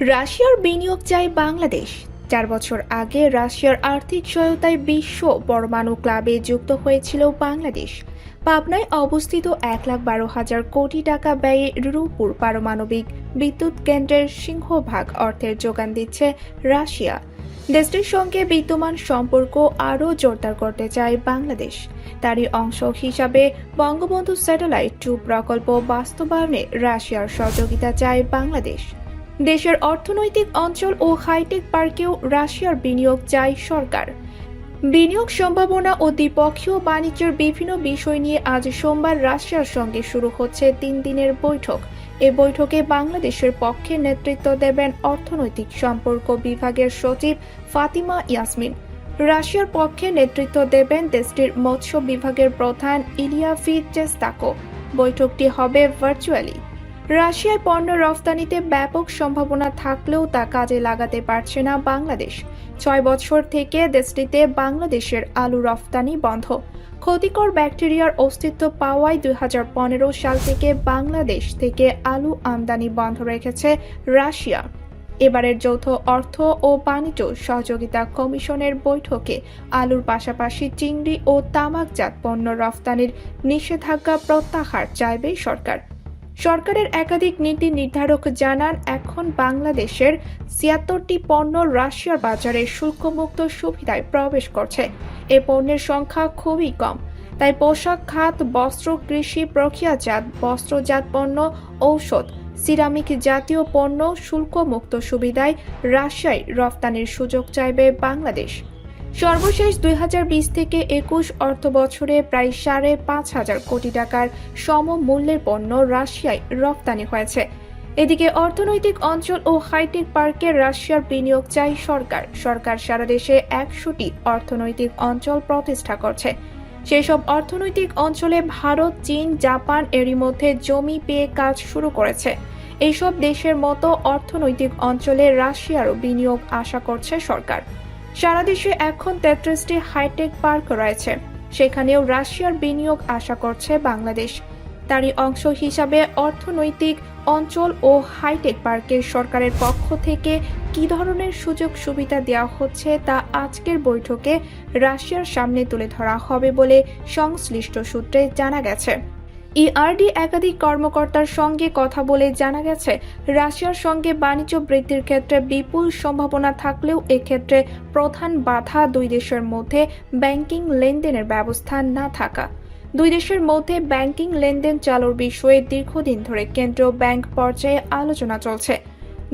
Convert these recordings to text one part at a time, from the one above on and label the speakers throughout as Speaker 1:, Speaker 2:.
Speaker 1: রাশিয়ার বিনিয়োগ চায় বাংলাদেশ। চার বছর আগে রাশিয়ার আর্থিক সহায়তায় বিশ্ব পরমাণু ক্লাবে যুক্ত হয়েছিল বাংলাদেশ। পাবনায় অবস্থিত এক লাখ বারো হাজার কোটি টাকা ব্যয়ে রূপপুর পারমাণবিক বিদ্যুৎ কেন্দ্রের সিংহভাগ অর্থের যোগান দিচ্ছে রাশিয়া। দেশটির সঙ্গে বিদ্যমান সম্পর্ক আরও জোরদার করতে চায় বাংলাদেশ। তারই অংশ হিসাবে বঙ্গবন্ধু স্যাটেলাইট টু প্রকল্প বাস্তবায়নে রাশিয়ার সহযোগিতা চায় বাংলাদেশ। দেশের অর্থনৈতিক অঞ্চল ও হাইটেক পার্কেও রাশিয়ার বিনিয়োগ চায় সরকার। বিনিয়োগ সম্ভাবনা ও দ্বিপক্ষীয় বাণিজ্যের বিভিন্ন বিষয় নিয়ে আজ সোমবার রাশিয়ার সঙ্গে শুরু হচ্ছে তিন দিনের বৈঠক। এ বৈঠকে বাংলাদেশের পক্ষে নেতৃত্ব দেবেন অর্থনৈতিক সম্পর্ক বিভাগের সচিব ফাতিমা ইয়াসমিন। রাশিয়ার পক্ষে নেতৃত্ব দেবেন দেশটির মৎস্য বিভাগের প্রধান ইলিয়াফি চেস্তাকো। বৈঠকটি হবে ভার্চুয়ালি। রাশিয়ায় পণ্য রফতানিতে ব্যাপক সম্ভাবনা থাকলেও তা কাজে লাগাতে পারছে না বাংলাদেশ। ছয় বছর থেকে দেশটিতে বাংলাদেশের আলু রফতানি বন্ধ। ক্ষতিকর ব্যাকটেরিয়ার অস্তিত্ব পাওয়ায় দুই হাজার পনেরো সাল থেকে বাংলাদেশ থেকে আলু আমদানি বন্ধ রেখেছে রাশিয়া। এবারের যৌথ অর্থ ও বাণিজ্য সহযোগিতা কমিশনের বৈঠকে আলুর পাশাপাশি চিংড়ি ও তামাকজাত পণ্য রফতানির নিষেধাজ্ঞা প্রত্যাহার চাইবে সরকার। সরকারের একাধিক নীতি নির্ধারক জানান, এখন বাংলাদেশের ছিয়াত্তরটি পণ্য রাশিয়ার বাজারে শুল্কমুক্ত সুবিধায় প্রবেশ করছে। এ পণ্যের সংখ্যা খুবই কম। তাই পোশাক, খাত, বস্ত্র, কৃষি প্রক্রিয়াজাত, বস্ত্রজাত পণ্য, ঔষধ, সিরামিক জাতীয় পণ্য শুল্কমুক্ত সুবিধায় রাশিয়ায় রফতানির সুযোগ চাইবে বাংলাদেশ। সর্বশেষ দুই হাজার বিশ থেকে একুশ অর্থ বছরে প্রায় সাড়ে পাঁচ হাজার কোটি টাকার সমমূল্যের পণ্য রাশিয়ায় রপ্তানি হয়েছে। এদিকে অর্থনৈতিক অঞ্চল ও হাইটেক পার্কে রাশিয়ার বিনিয়োগ চাই সরকার। সরকার সারা দেশে একশোটি অর্থনৈতিক অঞ্চল প্রতিষ্ঠা করছে। সেসব অর্থনৈতিক অঞ্চলে ভারত, চীন, জাপান এরই মধ্যে জমি পেয়ে কাজ শুরু করেছে। এইসব দেশের মতো অর্থনৈতিক অঞ্চলে রাশিয়ারও বিনিয়োগ আশা করছে সরকার। সারা দেশে এখন তেত্রিশটি হাইটেক পার্ক রয়েছে। সেখানেও রাশিয়ার বিনিয়োগ আশা করছে বাংলাদেশ। তারই অংশ হিসাবে অর্থনৈতিক অঞ্চল ও হাইটেক পার্কের সরকারের পক্ষ থেকে কী ধরনের সুযোগ সুবিধা দেওয়া হচ্ছে তা আজকের বৈঠকে রাশিয়ার সামনে তুলে ধরা হবে বলে সংশ্লিষ্ট সূত্রে জানা গেছে। ইআরডি একাধিক কর্মকর্তার সঙ্গে কথা বলে জানা গেছে, রাশিয়ার সঙ্গে বাণিজ্য বৃদ্ধির ক্ষেত্রে বিপুল সম্ভাবনা থাকলেও এক্ষেত্রে প্রধান বাধা দুই দেশের মধ্যে ব্যাংকিং লেনদেনের ব্যবস্থা না থাকা। দুই দেশের মধ্যে ব্যাংকিং লেনদেন চালুর বিষয়ে দীর্ঘদিন ধরে কেন্দ্রীয় ব্যাংক পর্যায়ে আলোচনা চলছে।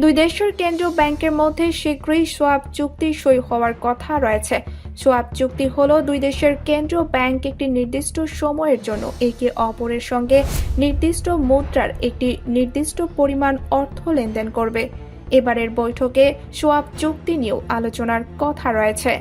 Speaker 1: দুই দেশের কেন্দ্রীয় ব্যাংকের মধ্যে শীঘ্রই সোয়াব চুক্তি সই হওয়ার কথা রয়েছে। সোয়াব চুক্তি হলো দুই দেশের কেন্দ্রীয় ব্যাংক একটি নির্দিষ্ট সময়ের জন্য একে অপরের সঙ্গে নির্দিষ্ট মুদ্রার একটি নির্দিষ্ট পরিমাণ অর্থ লেনদেন করবে। এবারের বৈঠকে সোয়াব চুক্তি নিয়েও আলোচনার কথা রয়েছে।